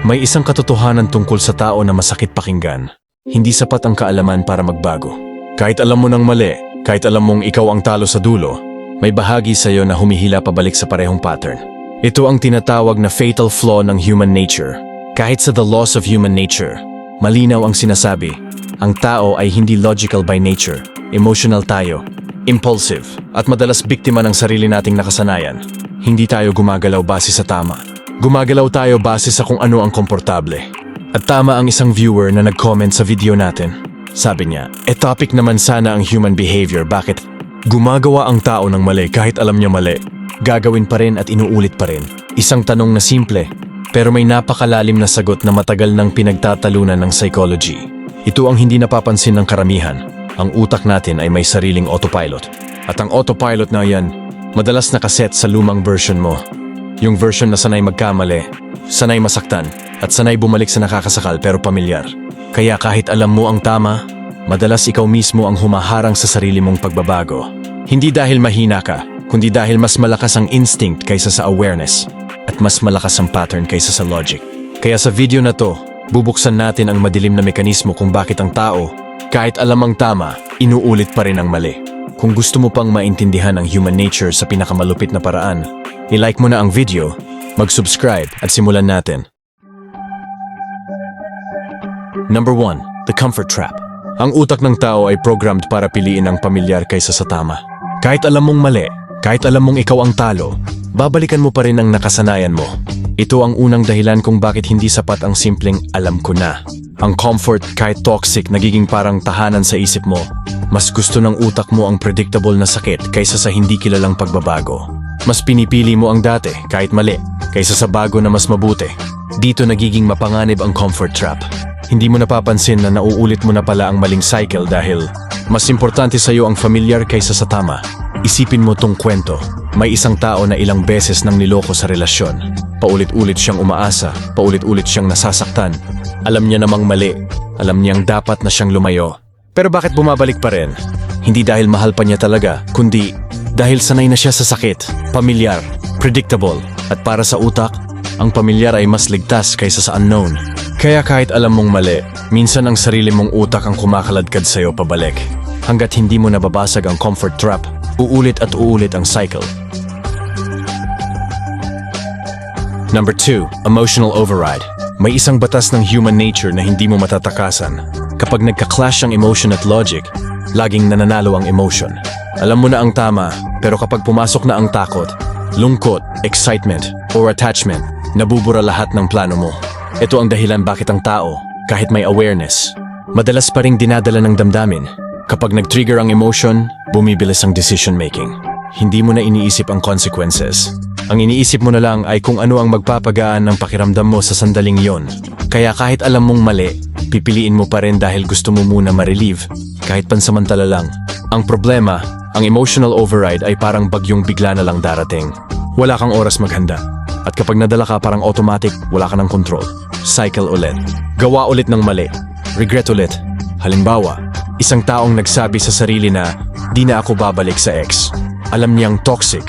May isang katotohanan tungkol sa tao na masakit pakinggan. Hindi sapat ang kaalaman para magbago. Kahit alam mo ng mali, kahit alam mong ikaw ang talo sa dulo, may bahagi sa iyo na humihila pabalik sa parehong pattern. Ito ang tinatawag na fatal flaw ng human nature. Kahit sa The Laws of Human Nature, malinaw ang sinasabi, ang tao ay hindi logical by nature, emotional tayo, impulsive, at madalas biktima ng sarili nating nakasanayan. Hindi tayo gumagalaw base sa tama. Gumagalaw tayo base sa kung ano ang komportable. At tama ang isang viewer na nag-comment sa video natin. Sabi niya, e topic naman sana ang human behavior, bakit gumagawa ang tao ng mali kahit alam niya mali? Gagawin pa rin at inuulit pa rin. Isang tanong na simple, pero may napakalalim na sagot na matagal nang pinagtatalunan ng psychology. Ito ang hindi napapansin ng karamihan. Ang utak natin ay may sariling autopilot. At ang autopilot na yan, madalas nakaset sa lumang version mo. Yung version na sanay magkamali, sanay masaktan, at sanay bumalik sa nakakasakal pero pamilyar. Kaya kahit alam mo ang tama, madalas ikaw mismo ang humaharang sa sarili mong pagbabago. Hindi dahil mahina ka, kundi dahil mas malakas ang instinct kaysa sa awareness at mas malakas ang pattern kaysa sa logic. Kaya sa video na to, bubuksan natin ang madilim na mekanismo kung bakit ang tao, kahit alam ang tama, inuulit pa rin ang mali. Kung gusto mo pang maintindihan ang human nature sa pinakamalupit na paraan, i-like mo na ang video, mag-subscribe at simulan natin. Number 1. The Comfort Trap. Ang utak ng tao ay programmed para piliin ang pamilyar kaysa sa tama. Kahit alam mong mali, kahit alam mong ikaw ang talo, babalikan mo pa rin ang nakasanayan mo. Ito ang unang dahilan kung bakit hindi sapat ang simpleng alam ko na. Ang comfort kahit toxic nagiging parang tahanan sa isip mo. Mas gusto ng utak mo ang predictable na sakit kaysa sa hindi kilalang pagbabago. Mas pinipili mo ang dati kahit mali kaysa sa bago na mas mabuti. Dito nagiging mapanganib ang comfort trap. Hindi mo napapansin na nauulit mo na pala ang maling cycle dahil mas importante sa iyo ang familiar kaysa sa tama. Isipin mo tong kwento. May isang tao na ilang beses nang niloko sa relasyon. Paulit-ulit siyang umaasa, paulit-ulit siyang nasasaktan. Alam niya namang mali. Alam niyang dapat na siyang lumayo. Pero bakit bumabalik pa rin? Hindi dahil mahal pa niya talaga, kundi dahil sanay na siya sa sakit, pamilyar, predictable, at para sa utak, ang pamilyar ay mas ligtas kaysa sa unknown. Kaya kahit alam mong mali, minsan ang sarili mong utak ang kumakaladkad sa'yo pabalik. Hanggat hindi mo nababasag ang comfort trap, uulit at uulit ang cycle. Number 2. Emotional Override. May isang batas ng human nature na hindi mo matatakasan. Kapag nagka-clash ang emotion at logic, laging nananalo ang emotion. Alam mo na ang tama, pero kapag pumasok na ang takot, lungkot, excitement, or attachment, nabubura lahat ng plano mo. Ito ang dahilan bakit ang tao, kahit may awareness, madalas pa ring dinadala ng damdamin. Kapag nag-trigger ang emotion, bumibilis ang decision making. Hindi mo na iniisip ang consequences. Ang iniisip mo na lang ay kung ano ang magpapagaan ng pakiramdam mo sa sandaling yon. Kaya kahit alam mong mali, pipiliin mo pa rin dahil gusto mo muna ma-relieve, kahit pansamantala lang. Ang problema, ang emotional override ay parang bagyong bigla na lang darating. Wala kang oras maghanda. At kapag nadala ka parang automatic, wala ka ng control. Cycle ulit. Gawa ulit ng mali. Regret ulit. Halimbawa, isang taong nagsabi sa sarili na, di na ako babalik sa ex. Alam niyang toxic.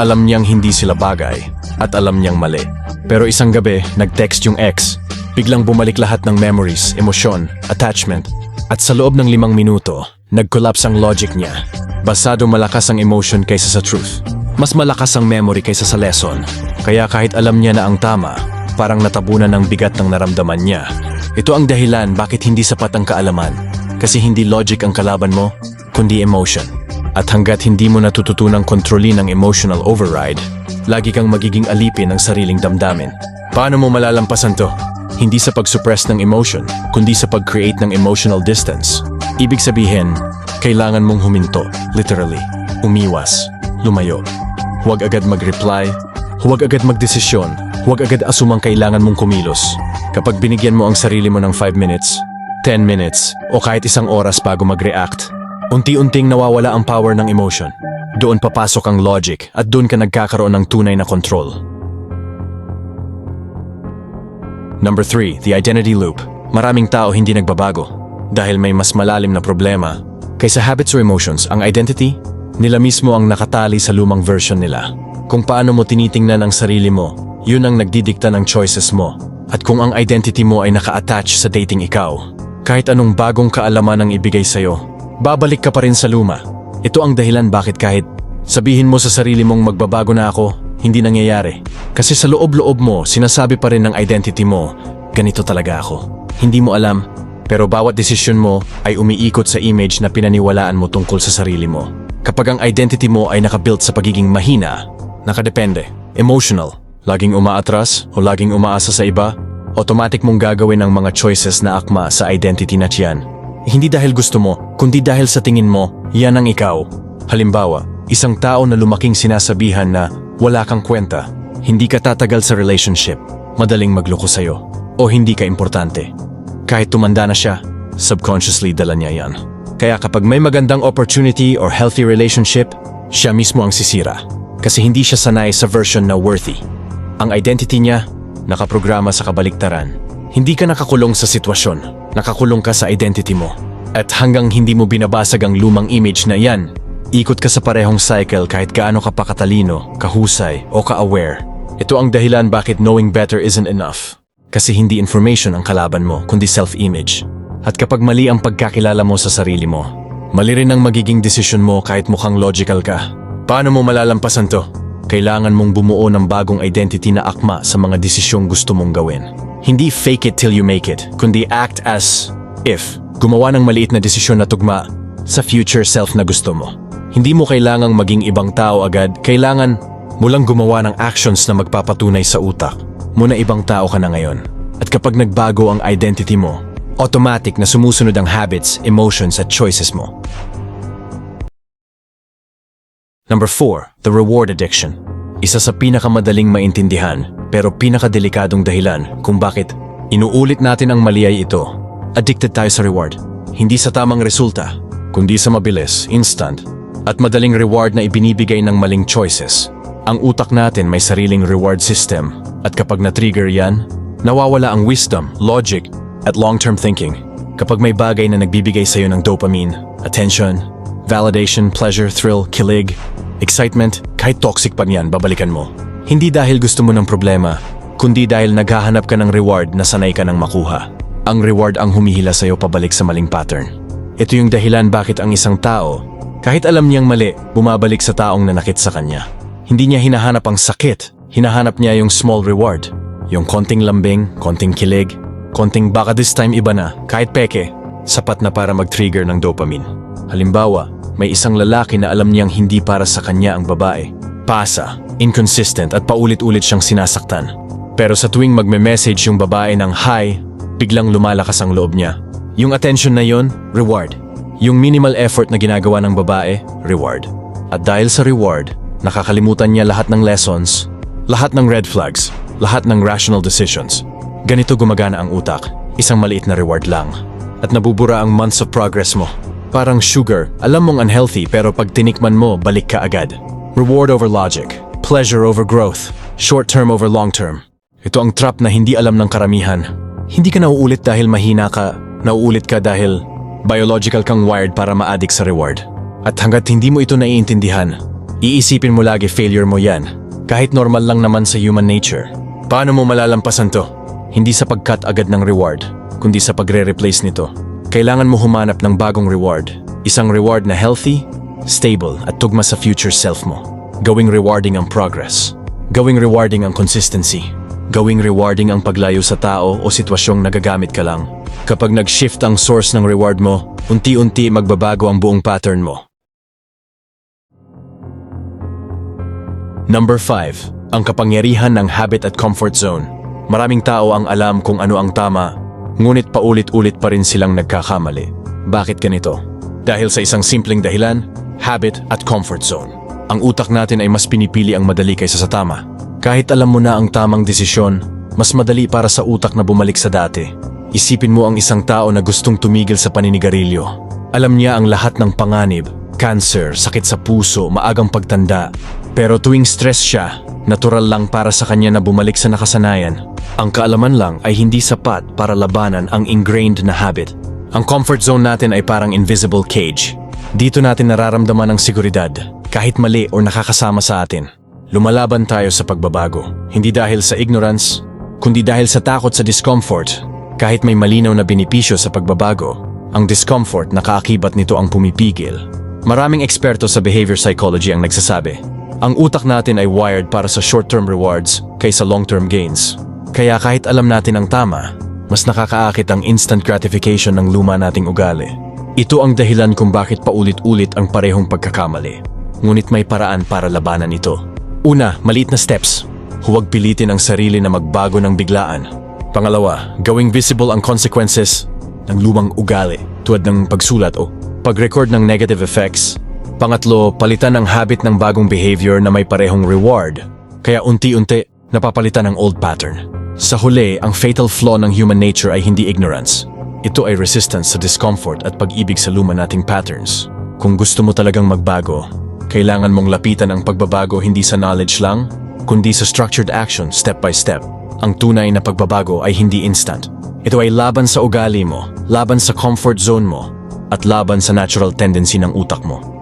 Alam niyang hindi sila bagay. At alam niyang mali. Pero isang gabi, nag-text yung ex. Biglang bumalik lahat ng memories, emosyon, attachment. At sa loob ng limang minuto, nag-collapse ang logic niya. Basado malakas ang emotion kaysa sa truth. Mas malakas ang memory kaysa sa lesson. Kaya kahit alam niya na ang tama, parang natabunan ng bigat ng naramdaman niya. Ito ang dahilan bakit hindi sapat ang kaalaman. Kasi hindi logic ang kalaban mo, kundi emotion. At hanggat hindi mo natututunang kontrolin ang emotional override, lagi kang magiging alipin ng sariling damdamin. Paano mo malalampasan to? Hindi sa pag-suppress ng emotion, kundi sa pag-create ng emotional distance. Ibig sabihin, kailangan mong huminto, literally, umiwas, lumayo. Huwag agad mag-reply, huwag agad magdesisyon, huwag agad asumang kailangan mong kumilos. Kapag binigyan mo ang sarili mo ng 5 minutes, 10 minutes, o kahit isang oras bago mag-react, unti-unting nawawala ang power ng emotion. Doon papasok ang logic at doon ka nagkakaroon ng tunay na control. Number 3, the identity loop. Maraming tao hindi nagbabago dahil may mas malalim na problema. Kaysa habits or emotions, ang identity, nila mismo ang nakatali sa lumang version nila. Kung paano mo tinitingnan ang sarili mo, yun ang nagdidikta ng choices mo. At kung ang identity mo ay naka-attach sa dating ikaw, kahit anong bagong kaalaman ang ibigay sa'yo, babalik ka pa rin sa luma. Ito ang dahilan bakit kahit sabihin mo sa sarili mong magbabago na ako, hindi nangyayari. Kasi sa loob-loob mo, sinasabi pa rin ng identity mo, ganito talaga ako. Hindi mo alam, pero bawat desisyon mo ay umiikot sa image na pinaniwalaan mo tungkol sa sarili mo. Kapag ang identity mo ay nakabuilt sa pagiging mahina, nakadepende, emotional, laging umaatras o laging umaasa sa iba, automatic mong gagawin ang mga choices na akma sa identity na tiyan. Hindi dahil gusto mo, kundi dahil sa tingin mo, yan ang ikaw. Halimbawa, isang tao na lumaking sinasabihan na wala kang kwenta, hindi ka tatagal sa relationship, madaling magloko sa'yo, o hindi ka importante. Kahit tumanda na siya, subconsciously dala niya yan. Kaya kapag may magandang opportunity or healthy relationship, siya mismo ang sisira. Kasi hindi siya sanay sa version na worthy. Ang identity niya, nakaprograma sa kabaliktaran. Hindi ka nakakulong sa sitwasyon, nakakulong ka sa identity mo. At hanggang hindi mo binabasag ang lumang image na yan, ikot ka sa parehong cycle kahit gaano ka pa katalino, kahusay, o ka-aware. Ito ang dahilan bakit knowing better isn't enough. Kasi hindi information ang kalaban mo, kundi self-image. At kapag mali ang pagkakilala mo sa sarili mo, mali rin ang magiging desisyon mo kahit mukhang logical ka. Paano mo malalampasan to? Kailangan mong bumuo ng bagong identity na akma sa mga desisyong gusto mong gawin. Hindi fake it till you make it, kundi act as if gumawa ng maliit na desisyon na tugma sa future self na gusto mo. Hindi mo kailangang maging ibang tao agad, kailangan mo lang gumawa ng actions na magpapatunay sa utak mo na ibang tao ka na ngayon. At kapag nagbago ang identity mo, automatic na sumusunod ang habits, emotions at choices mo. Number 4, the reward addiction. Isa sa pinakamadaling maintindihan pero pinakadelikadong dahilan kung bakit inuulit natin ang mali ay ito. Addicted tayo sa reward. Hindi sa tamang resulta, kundi sa mabilis, instant, at madaling reward na ibinibigay ng maling choices. Ang utak natin may sariling reward system at kapag na-trigger yan, nawawala ang wisdom, logic, at long-term thinking. Kapag may bagay na nagbibigay sa'yo ng dopamine, attention, validation, pleasure, thrill, kilig, excitement, kahit toxic pa niyan, babalikan mo. Hindi dahil gusto mo ng problema, kundi dahil naghahanap ka ng reward na sanay ka ng makuha. Ang reward ang humihila sa'yo pabalik sa maling pattern. Ito yung dahilan bakit ang isang tao, kahit alam niyang mali, bumabalik sa taong nanakit sa kanya. Hindi niya hinahanap ang sakit, hinahanap niya yung small reward. Yung konting lambing, konting kilig, konting baka this time iba na, kahit peke, sapat na para mag-trigger ng dopamine. Halimbawa, may isang lalaki na alam niyang hindi para sa kanya ang babae. Pasa, inconsistent at paulit-ulit siyang sinasaktan. Pero sa tuwing magme-message yung babae ng hi, biglang lumalakas ang loob niya. Yung attention na yon, reward. Yung minimal effort na ginagawa ng babae, reward. At dahil sa reward, nakakalimutan niya lahat ng lessons, lahat ng red flags, lahat ng rational decisions. Ganito gumagana ang utak, isang maliit na reward lang. At nabubura ang months of progress mo. Parang sugar, alam mong unhealthy pero pag tinikman mo, balik ka agad. Reward over logic, pleasure over growth, short term over long term. Ito ang trap na hindi alam ng karamihan. Hindi ka nauulit dahil mahina ka, nauulit ka dahil biological kang wired para ma-addict sa reward. At hanggat hindi mo ito naiintindihan, iisipin mo lagi failure mo yan. Kahit normal lang naman sa human nature. Paano mo malalampasan to? Hindi sa pag-cut agad ng reward, kundi sa pagre-replace nito. Kailangan mo humanap ng bagong reward. Isang reward na healthy, stable at tugma sa future self mo. Gawing rewarding ang progress. Gawing rewarding ang consistency. Gawing rewarding ang paglayo sa tao o sitwasyong nagagamit ka lang. Kapag nag-shift ang source ng reward mo, unti-unti magbabago ang buong pattern mo. Number 5. Ang kapangyarihan ng habit at comfort zone. Maraming tao ang alam kung ano ang tama, ngunit paulit-ulit pa rin silang nagkakamali. Bakit ganito? Dahil sa isang simpleng dahilan, habit at comfort zone. Ang utak natin ay mas pinipili ang madali kaysa sa tama. Kahit alam mo na ang tamang desisyon, mas madali para sa utak na bumalik sa dati. Isipin mo ang isang tao na gustong tumigil sa paninigarilyo. Alam niya ang lahat ng panganib, cancer, sakit sa puso, maagang pagtanda. Pero tuwing stress siya, natural lang para sa kanya na bumalik sa nakasanayan. Ang kaalaman lang ay hindi sapat para labanan ang ingrained na habit. Ang comfort zone natin ay parang invisible cage. Dito natin nararamdaman ang seguridad, kahit mali o nakakasama sa atin. Lumalaban tayo sa pagbabago, hindi dahil sa ignorance, kundi dahil sa takot sa discomfort. Kahit may malinaw na benepisyo sa pagbabago, ang discomfort na kaakibat nito ang pumipigil. Maraming eksperto sa behavior psychology ang nagsasabi, ang utak natin ay wired para sa short-term rewards kaysa long-term gains. Kaya kahit alam natin ang tama, mas nakakaakit ang instant gratification ng luma nating ugali. Ito ang dahilan kung bakit paulit-ulit ang parehong pagkakamali. Ngunit may paraan para labanan ito. Una, maliit na steps. Huwag pilitin ang sarili na magbago ng biglaan. Pangalawa, gawing visible ang consequences ng lumang ugali tulad ng pagsulat o pag-record ng negative effects. Pangatlo, palitan ang habit ng bagong behavior na may parehong reward. Kaya unti-unti, napapalitan ang old pattern. Sa huli, ang fatal flaw ng human nature ay hindi ignorance. Ito ay resistance sa discomfort at pag-ibig sa luma nating patterns. Kung gusto mo talagang magbago, kailangan mong lapitan ang pagbabago hindi sa knowledge lang, kundi sa structured action step by step. Ang tunay na pagbabago ay hindi instant. Ito ay laban sa ugali mo, laban sa comfort zone mo, at laban sa natural tendency ng utak mo.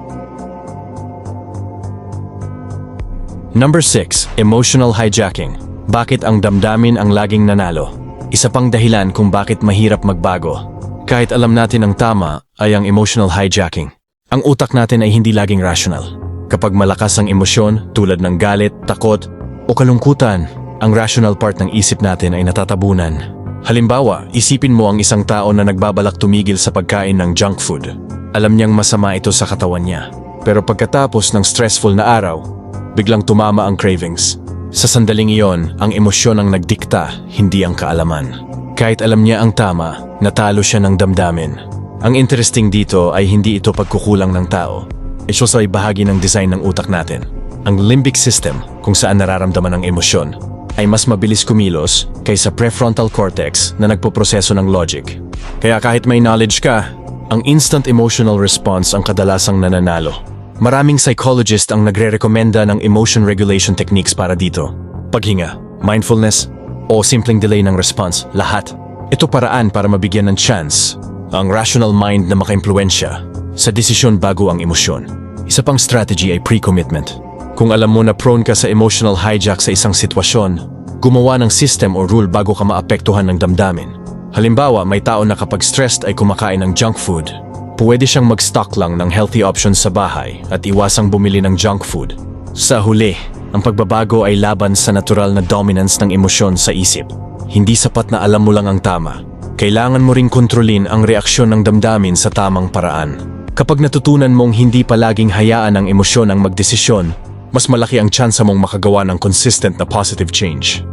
Number 6. Emotional hijacking. Bakit ang damdamin ang laging nanalo? Isa pang dahilan kung bakit mahirap magbago. Kahit alam natin ang tama ay ang emotional hijacking. Ang utak natin ay hindi laging rational. Kapag malakas ang emosyon tulad ng galit, takot, o kalungkutan, ang rational part ng isip natin ay natatabunan. Halimbawa, isipin mo ang isang tao na nagbabalak tumigil sa pagkain ng junk food. Alam niyang masama ito sa katawan niya. Pero pagkatapos ng stressful na araw, biglang tumama ang cravings. Sa sandaling iyon, ang emosyon ang nagdikta, hindi ang kaalaman. Kahit alam niya ang tama, natalo siya ng damdamin. Ang interesting dito ay hindi ito pagkukulang ng tao. Ito ay bahagi ng design ng utak natin. Ang limbic system, kung saan nararamdaman ang emosyon, ay mas mabilis kumilos kaysa prefrontal cortex na nagpoproseso ng logic. Kaya kahit may knowledge ka, ang instant emotional response ang kadalasang nananalo. Maraming psychologist ang nagre-rekomenda ng emotion regulation techniques para dito. Paghinga, mindfulness, o simpleng delay ng response, lahat. Ito paraan para mabigyan ng chance ang rational mind na makaimpluensya sa desisyon bago ang emosyon. Isa pang strategy ay pre-commitment. Kung alam mo na prone ka sa emotional hijack sa isang sitwasyon, gumawa ng system o rule bago ka maapektuhan ng damdamin. Halimbawa, may tao na kapag stressed ay kumakain ng junk food. Pwede siyang mag-stock lang ng healthy options sa bahay at iwasang bumili ng junk food. Sa huli, ang pagbabago ay laban sa natural na dominance ng emosyon sa isip. Hindi sapat na alam mo lang ang tama. Kailangan mo ring kontrolin ang reaksyon ng damdamin sa tamang paraan. Kapag natutunan mong hindi palaging hayaan ang emosyon ang magdesisyon, mas malaki ang tsansa mong makagawa ng consistent na positive change.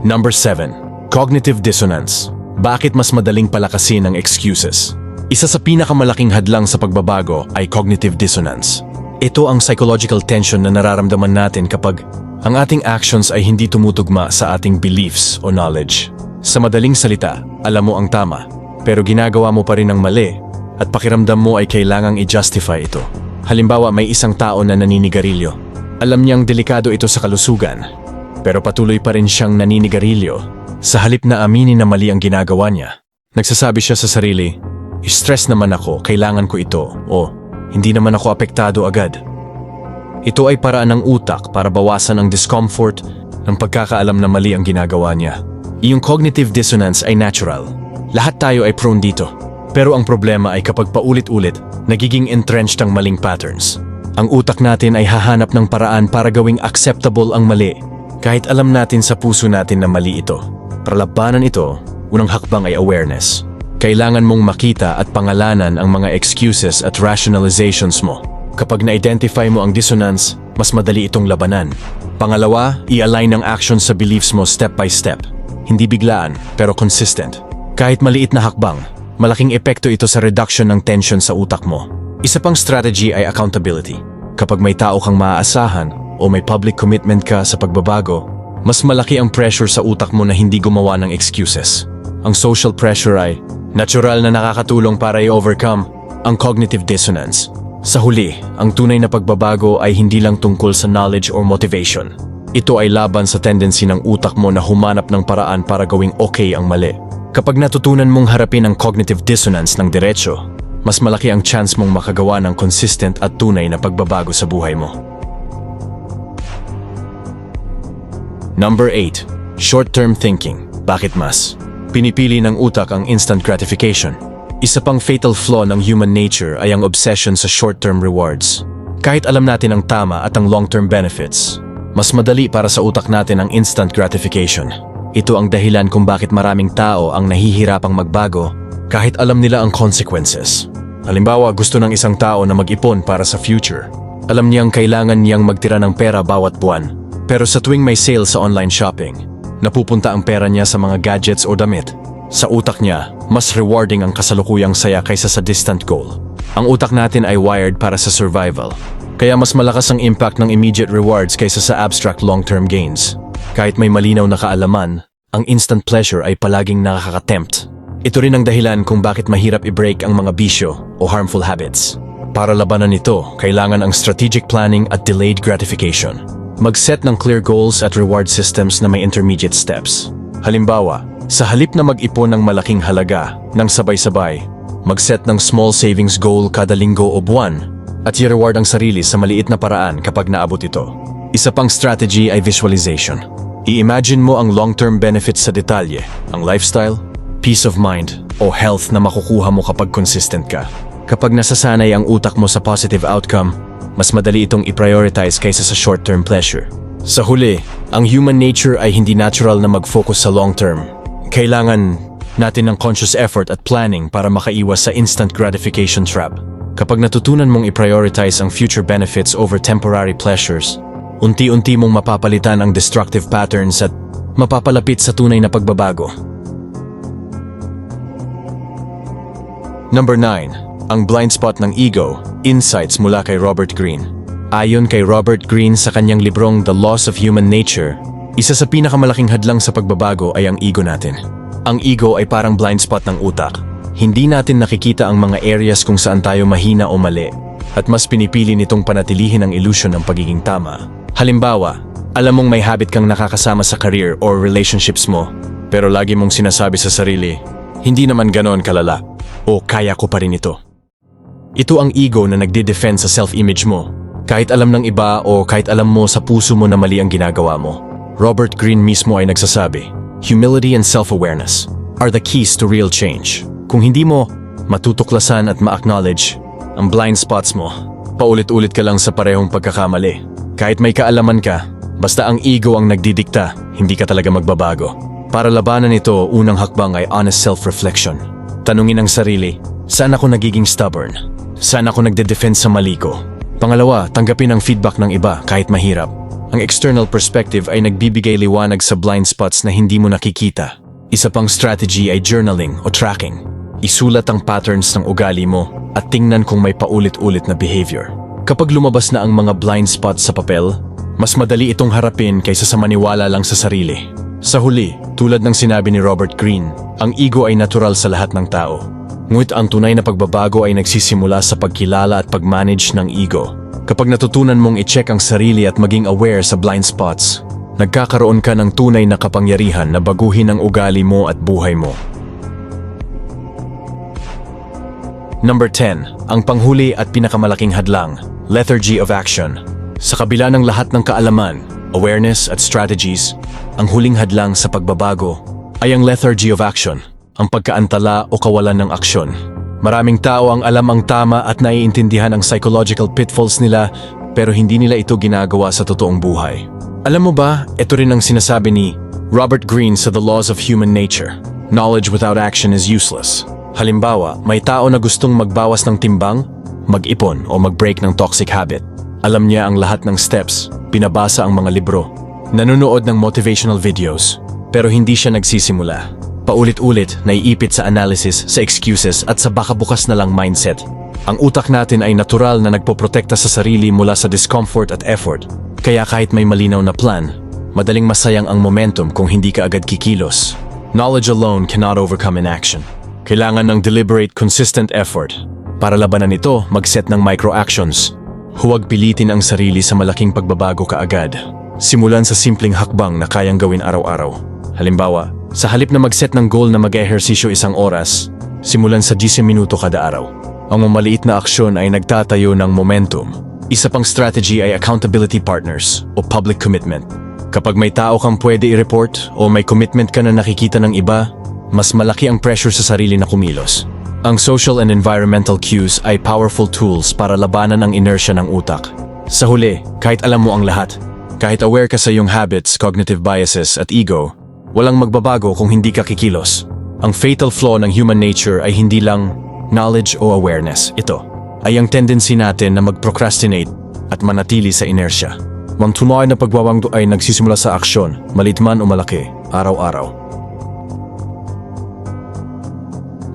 Number 7. Cognitive dissonance. Bakit mas madaling palakasin ang excuses? Isa sa pinakamalaking hadlang sa pagbabago ay cognitive dissonance. Ito ang psychological tension na nararamdaman natin kapag ang ating actions ay hindi tumutugma sa ating beliefs o knowledge. Sa madaling salita, alam mo ang tama, pero ginagawa mo pa rin ang mali at pakiramdam mo ay kailangang i-justify ito. Halimbawa, may isang tao na naninigarilyo. Alam niyang delikado ito sa kalusugan, pero patuloy pa rin siyang naninigarilyo. Sa halip na aminin na mali ang ginagawa niya, nagsasabi siya sa sarili, stress naman ako, kailangan ko ito, o hindi naman ako apektado agad. Ito ay paraan ng utak para bawasan ang discomfort ng pagkakaalam na mali ang ginagawa niya. Iyong cognitive dissonance ay natural. Lahat tayo ay prone dito. Pero ang problema ay kapag paulit-ulit, nagiging entrenched ang maling patterns. Ang utak natin ay hahanap ng paraan para gawing acceptable ang mali, kahit alam natin sa puso natin na mali ito. Para labanan ito, unang hakbang ay awareness. Kailangan mong makita at pangalanan ang mga excuses at rationalizations mo. Kapag na-identify mo ang dissonance, mas madali itong labanan. Pangalawa, i-align ang actions sa beliefs mo step by step. Hindi biglaan, pero consistent. Kahit maliit na hakbang, malaking epekto ito sa reduction ng tension sa utak mo. Isa pang strategy ay accountability. Kapag may tao kang maaasahan o may public commitment ka sa pagbabago, mas malaki ang pressure sa utak mo na hindi gumawa ng excuses. Ang social pressure ay natural na nakakatulong para i-overcome ang cognitive dissonance. Sa huli, ang tunay na pagbabago ay hindi lang tungkol sa knowledge or motivation. Ito ay laban sa tendency ng utak mo na humanap ng paraan para gawing okay ang mali. Kapag natutunan mong harapin ang cognitive dissonance ng diretsyo, mas malaki ang chance mong makagawa ng consistent at tunay na pagbabago sa buhay mo. Number 8. Short-term thinking. Bakit mas? Pinipili ng utak ang instant gratification. Isa pang fatal flaw ng human nature ay ang obsession sa short-term rewards. Kahit alam natin ang tama at ang long-term benefits, mas madali para sa utak natin ang instant gratification. Ito ang dahilan kung bakit maraming tao ang nahihirapang magbago kahit alam nila ang consequences. Halimbawa, gusto ng isang tao na mag-ipon para sa future. Alam niyang kailangan niyang magtira ng pera bawat buwan. Pero sa tuwing may sale sa online shopping, napupunta ang pera niya sa mga gadgets o damit. Sa utak niya, mas rewarding ang kasalukuyang saya kaysa sa distant goal. Ang utak natin ay wired para sa survival. Kaya mas malakas ang impact ng immediate rewards kaysa sa abstract long-term gains. Kahit may malinaw na kaalaman, ang instant pleasure ay palaging nakakatempt. Ito rin ang dahilan kung bakit mahirap i-break ang mga bisyo o harmful habits. Para labanan ito, kailangan ang strategic planning at delayed gratification. Mag-set ng clear goals at reward systems na may intermediate steps. Halimbawa, sa halip na mag-ipon ng malaking halaga ng sabay-sabay, mag-set ng small savings goal kada linggo o buwan at i-reward ang sarili sa maliit na paraan kapag naabot ito. Isa pang strategy ay visualization. I-imagine mo ang long-term benefits sa detalye, ang lifestyle, peace of mind, o health na makukuha mo kapag consistent ka. Kapag nasasanay ang utak mo sa positive outcome, mas madali itong i-prioritize kaysa sa short-term pleasure. Sa huli, ang human nature ay hindi natural na mag-focus sa long-term. Kailangan natin ng conscious effort at planning para makaiwas sa instant gratification trap. Kapag natutunan mong i-prioritize ang future benefits over temporary pleasures, unti-unti mong mapapalitan ang destructive patterns at mapapalapit sa tunay na pagbabago. Number 9. Ang blind spot ng ego, insights mula kay Robert Greene. Ayon kay Robert Greene sa kanyang librong The Loss of Human Nature, isa sa pinakamalaking hadlang sa pagbabago ay ang ego natin. Ang ego ay parang blind spot ng utak. Hindi natin nakikita ang mga areas kung saan tayo mahina o mali, at mas pinipili nitong panatilihin ang illusion ng pagiging tama. Halimbawa, alam mong may habit kang nakakasama sa career or relationships mo, pero lagi mong sinasabi sa sarili, hindi naman ganoon kalala, o kaya ko pa rin ito. Ito ang ego na nagde-defend sa self-image mo, kahit alam ng iba o kahit alam mo sa puso mo na mali ang ginagawa mo. Robert Greene mismo ay nagsasabi, Humility and self-awareness are the keys to real change. Kung hindi mo matutuklasan at ma-acknowledge ang blind spots mo, paulit-ulit ka lang sa parehong pagkakamali. Kahit may kaalaman ka, basta ang ego ang nagdidikta, hindi ka talaga magbabago. Para labanan ito, unang hakbang ay honest self-reflection. Tanungin ang sarili, saan ako nagiging stubborn? Saan ako nagde-defend sa mali ko? Pangalawa, tanggapin ang feedback ng iba kahit mahirap. Ang external perspective ay nagbibigay liwanag sa blind spots na hindi mo nakikita. Isa pang strategy ay journaling o tracking. Isulat ang patterns ng ugali mo at tingnan kung may paulit-ulit na behavior. Kapag lumabas na ang mga blind spots sa papel, mas madali itong harapin kaysa sa maniwala lang sa sarili. Sa huli, tulad ng sinabi ni Robert Greene, ang ego ay natural sa lahat ng tao. Ngunit ang tunay na pagbabago ay nagsisimula sa pagkilala at pagmanage ng ego. Kapag natutunan mong i-check ang sarili at maging aware sa blind spots, nagkakaroon ka ng tunay na kapangyarihan na baguhin ang ugali mo at buhay mo. Number 10. Ang panghuli at pinakamalaking hadlang, lethargy of action. Sa kabila ng lahat ng kaalaman, awareness at strategies, ang huling hadlang sa pagbabago ay ang lethargy of action, ang pagkaantala o kawalan ng aksyon. Maraming tao ang alam ang tama at naiintindihan ang psychological pitfalls nila pero hindi nila ito ginagawa sa totoong buhay. Alam mo ba, ito rin ang sinasabi ni Robert Greene sa The Laws of Human Nature. Knowledge without action is useless. Halimbawa, may tao na gustong magbawas ng timbang, mag-ipon o mag-break ng toxic habit. Alam niya ang lahat ng steps, pinabasa ang mga libro, nanonood ng motivational videos, pero hindi siya nagsisimula. Paulit-ulit, naiipit sa analysis, sa excuses at sa baka bukas na lang mindset. Ang utak natin ay natural na nagpoprotekta sa sarili mula sa discomfort at effort. Kaya kahit may malinaw na plan, madaling masayang ang momentum kung hindi ka agad kikilos. Knowledge alone cannot overcome inaction. Kailangan ng deliberate, consistent effort. Para labanan ito, mag-set ng micro-actions. Huwag pilitin ang sarili sa malaking pagbabago kaagad. Simulan sa simpleng hakbang na kayang gawin araw-araw. Halimbawa, sa halip na mag-set ng goal na mag-ehersisyo isang oras, simulan sa 10 minuto kada araw. Ang mamaliit na aksyon ay nagtatayo ng momentum. Isa pang strategy ay accountability partners o public commitment. Kapag may tao kang pwede i-report o may commitment ka na nakikita ng iba, mas malaki ang pressure sa sarili na kumilos. Ang social and environmental cues ay powerful tools para labanan ang inertia ng utak. Sa huli, kahit alam mo ang lahat, kahit aware ka sa iyong habits, cognitive biases at ego, walang magbabago kung hindi ka kikilos. Ang fatal flaw ng human nature ay hindi lang knowledge o awareness. Ito ay ang tendency natin na mag-procrastinate at manatili sa inertia. Ang tunay na pagwawangdo ay nagsisimula sa aksyon, malit man o malaki, araw-araw.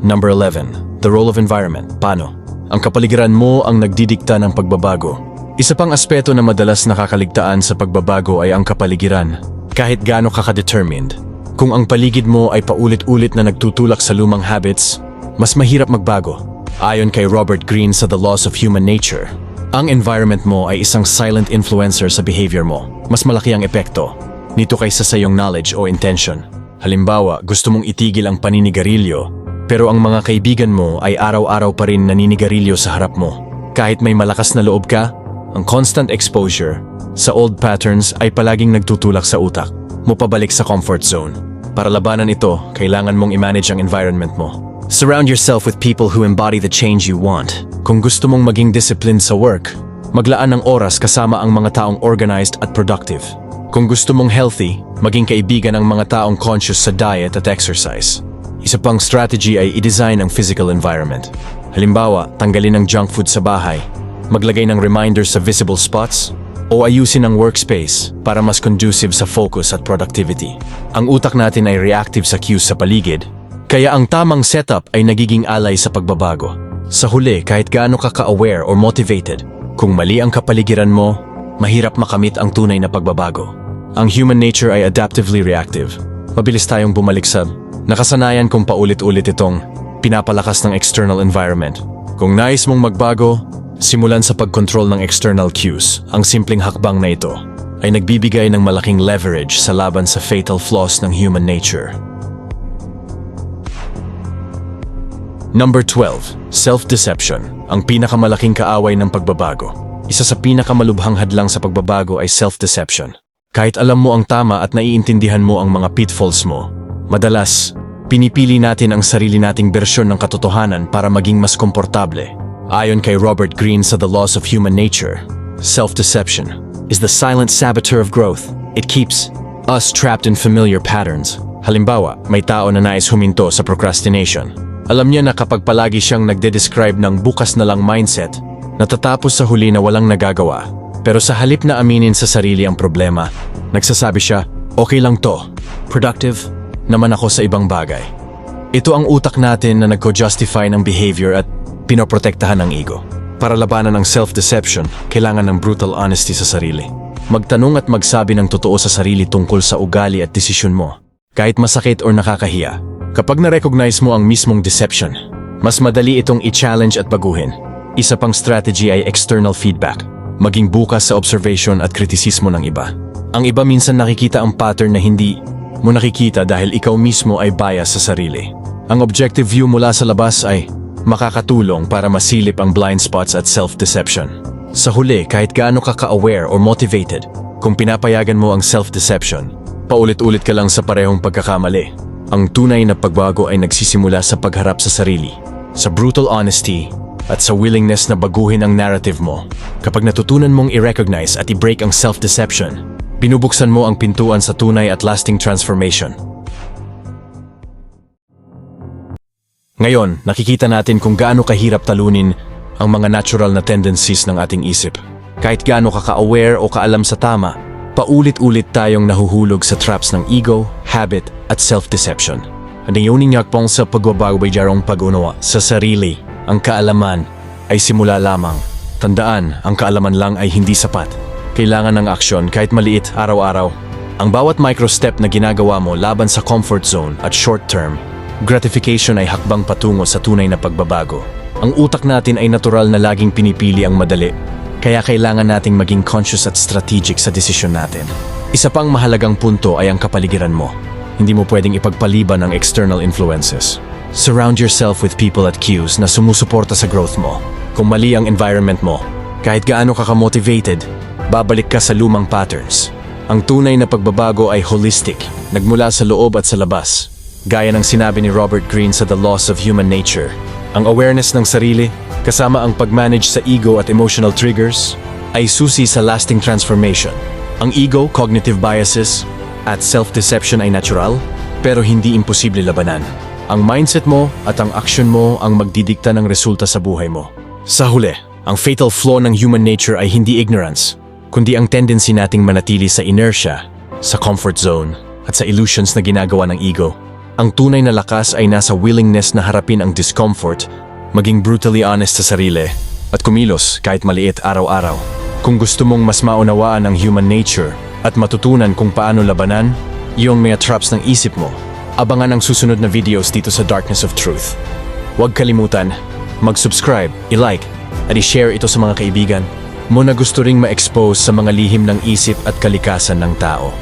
Number 11. The role of environment. Paano? Ang kapaligiran mo ang nagdidikta ng pagbabago. Isa pang aspeto na madalas nakakaligtaan sa pagbabago ay ang kapaligiran. Kahit gaano ka ka-determined. Kung ang paligid mo ay paulit-ulit na nagtutulak sa lumang habits, mas mahirap magbago. Ayon kay Robert Greene sa The Laws of Human Nature, ang environment mo ay isang silent influencer sa behavior mo. Mas malaki ang epekto nito kaysa sa iyong knowledge o intention. Halimbawa, gusto mong itigil ang paninigarilyo, pero ang mga kaibigan mo ay araw-araw pa rin naninigarilyo sa harap mo. Kahit may malakas na loob ka, ang constant exposure sa old patterns ay palaging nagtutulak sa utak mo pabalik sa comfort zone. Para labanan ito, kailangan mong i-manage ang environment mo. Surround yourself with people who embody the change you want. Kung gusto mong maging disciplined sa work, maglaan ng oras kasama ang mga taong organized at productive. Kung gusto mong healthy, maging kaibigan ang mga taong conscious sa diet at exercise. Isa pang strategy ay i-design ang physical environment. Halimbawa, tanggalin ang junk food sa bahay, maglagay ng reminders sa visible spots, o ayusin ang workspace para mas conducive sa focus at productivity. Ang utak natin ay reactive sa cues sa paligid, kaya ang tamang setup ay nagiging alay sa pagbabago. Sa huli, kahit gaano ka ka-aware or motivated, kung mali ang kapaligiran mo, mahirap makamit ang tunay na pagbabago. Ang human nature ay adaptively reactive. Mabilis tayong bumalik sa nakasanayan kung paulit-ulit itong pinapalakas ng external environment. Kung nais mong magbago, simulan sa pagkontrol ng external cues. Ang simpleng hakbang na ito ay nagbibigay ng malaking leverage sa laban sa fatal flaws ng human nature. Number 12. Self-deception, ang pinakamalaking kaaway ng pagbabago. Isa sa pinakamalubhang hadlang sa pagbabago ay self-deception. Kahit alam mo ang tama at naiintindihan mo ang mga pitfalls mo, madalas, pinipili natin ang sarili nating bersyon ng katotohanan para maging mas komportable. Ayon kay Robert Greene sa The Laws of Human Nature, self-deception is the silent saboteur of growth. It keeps us trapped in familiar patterns. Halimbawa, may tao na nais huminto sa procrastination. Alam niya na kapag palagi siyang nagde-describe ng bukas na lang mindset, natatapos sa huli na walang nagagawa. Pero sa halip na aminin sa sarili ang problema, nagsasabi siya, okay lang to, productive naman ako sa ibang bagay. Ito ang utak natin na nagko-justify ng behavior at pinoprotektahan ng ego. Para labanan ang self-deception, kailangan ng brutal honesty sa sarili. Magtanong at magsabi ng totoo sa sarili tungkol sa ugali at desisyon mo. Kahit masakit or nakakahiya, Kapag na-recognize mo ang mismong deception, mas madali itong i-challenge at baguhin. Isa pang strategy ay external feedback. Maging bukas sa observation at kritisismo ng iba. Ang iba minsan nakikita ang pattern na hindi mo nakikita dahil ikaw mismo ay bias sa sarili. Ang objective view mula sa labas ay makakatulong para masilip ang blind spots at self-deception. Sa huli, kahit gaano ka ka-aware or motivated, kung pinapayagan mo ang self-deception, paulit-ulit ka lang sa parehong pagkakamali. Ang tunay na pagbago ay nagsisimula sa pagharap sa sarili, sa brutal honesty, at sa willingness na baguhin ang narrative mo. Kapag natutunan mong i-recognize at i-break ang self-deception, binubuksan mo ang pintuan sa tunay at lasting transformation. Ngayon, nakikita natin kung gaano kahirap talunin ang mga natural na tendencies ng ating isip. Kahit gaano ka ka-aware o kaalam sa tama, paulit-ulit tayong nahuhulog sa traps ng ego, habit, at self-deception. Ang iyuning yakpong sa pagbabago ay jarong pag-unawa sa sarili. Ang kaalaman ay simula lamang. Tandaan, ang kaalaman lang ay hindi sapat. Kailangan ng aksyon kahit maliit araw-araw. Ang bawat micro-step na ginagawa mo laban sa comfort zone at short-term, gratification ay hakbang patungo sa tunay na pagbabago. Ang utak natin ay natural na laging pinipili ang madali, kaya kailangan nating maging conscious at strategic sa desisyon natin. Isa pang mahalagang punto ay ang kapaligiran mo. Hindi mo pwedeng ipagpaliban ang external influences. Surround yourself with people at cues na sumusuporta sa growth mo. Kung mali ang environment mo, kahit gaano ka ka-motivated, babalik ka sa lumang patterns. Ang tunay na pagbabago ay holistic, nagmula sa loob at sa labas. Gaya ng sinabi ni Robert Greene sa The Loss of Human Nature, ang awareness ng sarili, kasama ang pag-manage sa ego at emotional triggers, ay susi sa lasting transformation. Ang ego, cognitive biases, at self-deception ay natural, pero hindi imposible labanan. Ang mindset mo at ang action mo ang magdidikta ng resulta sa buhay mo. Sa huli, ang fatal flaw ng human nature ay hindi ignorance, kundi ang tendency nating manatili sa inertia, sa comfort zone, at sa illusions na ginagawa ng ego. Ang tunay na lakas ay nasa willingness na harapin ang discomfort, maging brutally honest sa sarili, at kumilos kahit maliit araw-araw. Kung gusto mong mas maunawaan ang human nature at matutunan kung paano labanan, yung mga traps ng isip mo, abangan ang susunod na videos dito sa Darkness of Truth. Huwag kalimutan, mag-subscribe, i-like, at i-share ito sa mga kaibigan mo na gusto ring ma-expose sa mga lihim ng isip at kalikasan ng tao.